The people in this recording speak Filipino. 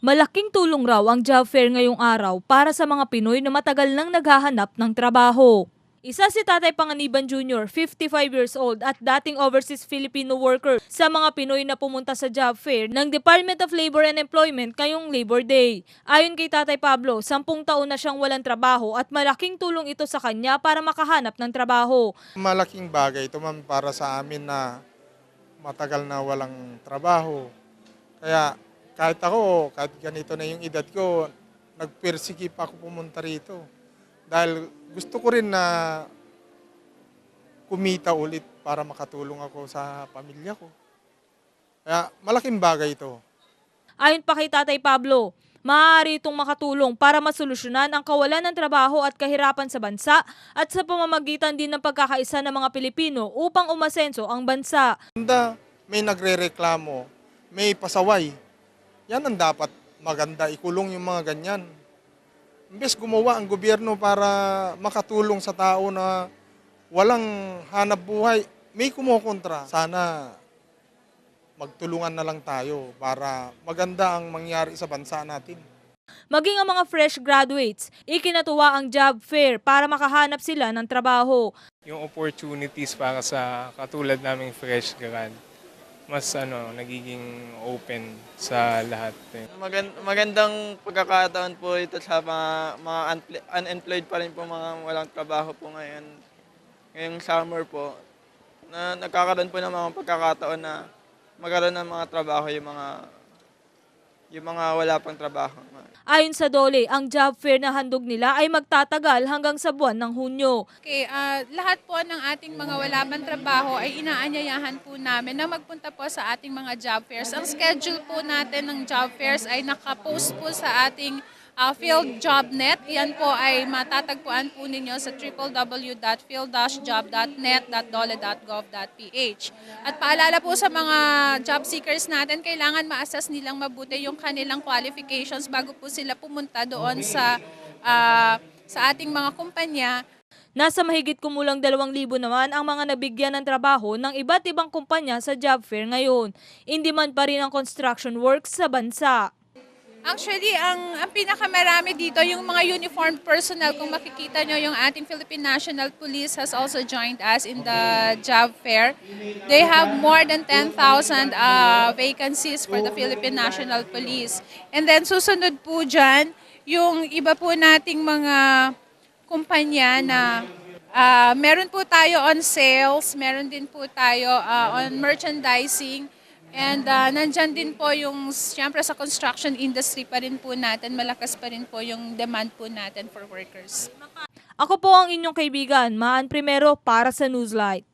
Malaking tulong raw ang job fair ngayong araw para sa mga Pinoy na matagal nang naghahanap ng trabaho. Isa si Tatay Panganiban Jr., 55 years old at dating overseas Filipino worker sa mga Pinoy na pumunta sa job fair ng Department of Labor and Employment ngayong Labor Day. Ayon kay Tatay Pablo, sampung taon na siyang walang trabaho at malaking tulong ito sa kanya para makahanap ng trabaho. Malaking bagay ito ma'am para sa amin na matagal na walang trabaho. Kaya kahit ako, kahit ganito na yung edad ko, nagpersigi pa ako pumunta rito. Dahil gusto ko rin na kumita ulit para makatulong ako sa pamilya ko. Kaya malaking bagay ito. Ayon pa kay Tatay Pablo, maaari itong makatulong para masolusyonan ang kawalan ng trabaho at kahirapan sa bansa at sa pamamagitan din ng pagkakaisa ng mga Pilipino upang umasenso ang bansa. May nagre-reklamo, may pasaway. Yan ang dapat maganda, ikulong yung mga ganyan. Imbes gumawa ang gobyerno para makatulong sa tao na walang hanap buhay, may kumukontra. Sana magtulungan na lang tayo para maganda ang mangyari sa bansa natin. Maging ang mga fresh graduates, ikinatuwa ang job fair para makahanap sila ng trabaho. yung opportunities para sa katulad naming fresh grad mas ano nagiging open sa lahat eh. Magan- magandang pagkakataon po ito sa mga, mga unemployed pa rin po mga walang trabaho po ngayon. Ngayong summer po, na nagkakaroon po ng mga pagkakataon na magkaroon ng mga trabaho yung mga yung mga wala pang trabaho. Ayon sa Dole, ang job fair na handog nila ay magtatagal hanggang sa buwan ng Hunyo. Okay, ah, lahat po ng ating mga wala pang trabaho ay inaanyayahan po namin na magpunta po sa ating mga job fairs. Ang schedule po natin ng job fairs ay nakapost po sa ating ah, fieldjobnet. Yan po ay matatagpuan po ninyo sa www.field-job.net.dole.gov.ph. At paalala po sa mga job seekers natin, kailangan ma-assess nilang mabuti yung kanilang qualifications bago po sila pumunta doon sa ah, sa ating mga kumpanya Nasa mahigit kumulang 2,000 naman ang mga nabigyan ng trabaho ng iba't ibang kumpanya sa job fair ngayon. Hindi man pa rin ang construction works sa bansa. Actually, ang, ang pinakamarami dito, yung mga uniformed personnel, kung makikita nyo, yung ating Philippine National Police has also joined us in the job fair. They have more than 10,000 uh, vacancies for the Philippine National Police. And then susunod po dyan, yung iba po nating mga kumpanya na ah, meron po tayo on sales, meron din po tayo ah, on merchandising, And uh, nandyan din po yung, siyempre sa construction industry pa rin po natin, malakas pa rin po yung demand po natin for workers. Ako po ang inyong kaibigan, Maan Primero para sa Newslight.